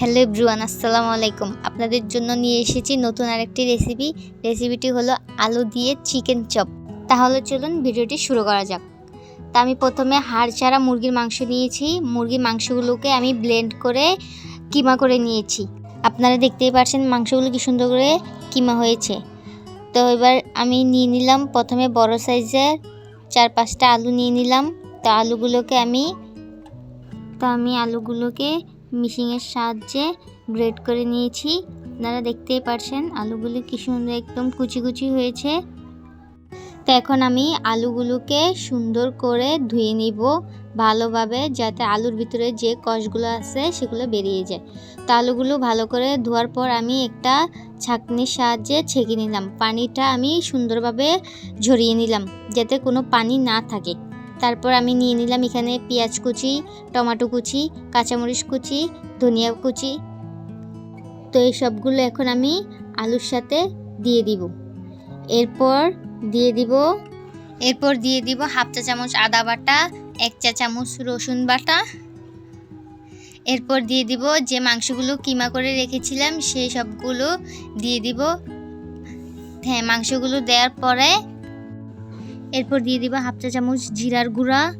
Hello ব্রুয়ান আসসালামু আলাইকুম। আপনাদের জন্য নিয়ে এসেছি নতুন আরেকটি রেসিপি। রেসিপিটি হলো আলু দিয়ে চিকেন চপ। তাহলে চলুন ভিডিওটি শুরু করা যাক। তা আমি প্রথমে হাড় ছাড়া মুরগির মাংস নিয়েছি। মুরগির মাংসগুলোকে আমি ব্লেন্ড করে কিমা করে নিয়েছি। আপনারা দেখতেই পাচ্ছেন মাংসগুলো কি সুন্দর করে কিমা হয়েছে। তো এবার আমি নিয়ে নিলাম প্রথমে বড় সাইজের চার পাঁচটা আলু নিয়ে নিলাম। তো আলুগুলোকে আমি, তো আমি আলুগুলোকে মিশিংয়ের সাহায্যে গ্রেড করে নিয়েছি। আপনারা দেখতেই পারছেন আলুগুলো কি সুন্দর একদম কুচি কুচি হয়েছে। তো এখন আমি আলুগুলোকে সুন্দর করে ধুয়ে নিব ভালোভাবে যাতে আলুর ভিতরে যে কষগুলো আছে সেগুলো বেরিয়ে যায়। তো আলুগুলো ভালো করে ধোয়ার পর আমি একটা ছাঁকনির সাহায্যে ছেঁকে নিলাম। পানিটা আমি সুন্দরভাবে ঝরিয়ে নিলাম যাতে কোনো পানি না থাকে। তারপর আমি নিয়ে নিলাম এখানে পেঁয়াজ কুচি, টমেটো কুচি, কাঁচামরিচ কুচি, ধনিয়া কুচি। তো এই সবগুলো এখন আমি আলুর সাথে দিয়ে দিব। এরপর দিয়ে দিব, এরপর দিয়ে দিব হাফ চা চামচ আদা বাটা, এক চা চামচ রসুন বাটা। এরপর দিয়ে দিব যে মাংসগুলো কিমা করে রেখেছিলাম, সেই সবগুলো দিয়ে দিব। হ্যাঁ মাংসগুলো দেওয়ার পরে এরপর দিয়ে দিব হাফ চা চামচ জিরার গুঁড়া।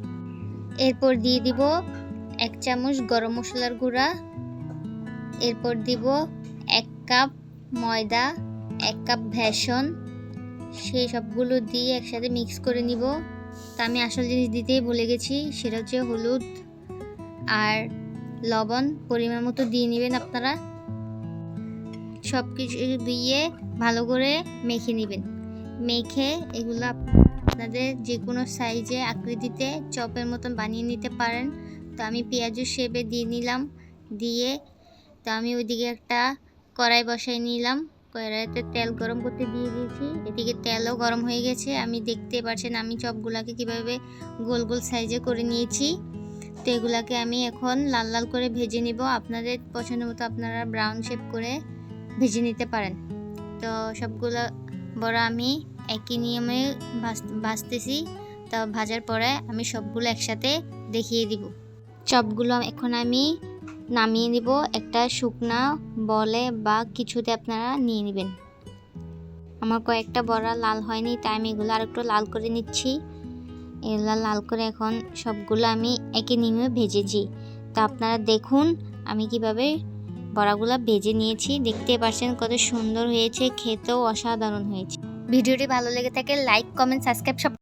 এরপর দিয়ে দিব এক চামচ গরম মশলার গুঁড়া। এরপর দিব এক কাপ ময়দা, এক কাপ ভেষন সেই সবগুলো দিয়ে একসাথে মিক্স করে নিব। তা আমি আসল জিনিস দিতেই ভুলে গেছি, সেটা হচ্ছে হলুদ আর লবণ পরিমাণ মতো দিয়ে নেবেন আপনারা। সব কিছু দিয়ে ভালো করে মেখে নেবেন। মেখে এগুলো আপনাদের যে কোনো সাইজে আকৃতিতে চপের মতন বানিয়ে নিতে পারেন। তো আমি পেঁয়াজু শেপে দিয়ে নিলাম, দিয়ে তো আমি ওইদিকে একটা কড়াই বসাই নিলাম। কড়াইতে তেল গরম করতে দিয়ে দিয়েছি। এদিকে তেলও গরম হয়ে গেছে। আমি দেখতে পাচ্ছেন আমি চপগুলাকে কীভাবে গোল গোল সাইজে করে নিয়েছি। তো এগুলাকে আমি এখন লাল লাল করে ভেজে নিব। আপনাদের পছন্দ মতো আপনারা ব্রাউন শেপ করে ভেজে নিতে পারেন। তো সবগুলো বড় আমি একই নিয়মে ভাজতেছি তা ভাজার পরে আমি সবগুলো একসাথে দেখিয়ে দিব। চপগুলো এখন আমি নামিয়ে নিব, একটা শুকনা বলে বা কিছুতে আপনারা নিয়ে নেবেন। আমার কয়েকটা বড়া লাল হয়নি, তাই আমি এগুলো আর একটু লাল করে নিচ্ছি। এগুলো লাল করে এখন সবগুলো আমি একই নিয়মে ভেজেছি। তা আপনারা দেখুন আমি কীভাবে বড়াগুলো ভেজে নিয়েছি। দেখতে পাচ্ছেন কত সুন্দর হয়েছে, খেতেও অসাধারণ হয়েছে। ভিডিওটি ভালো লেগে থাকে লাইক কমেন্ট সাবস্ক্রাইব সব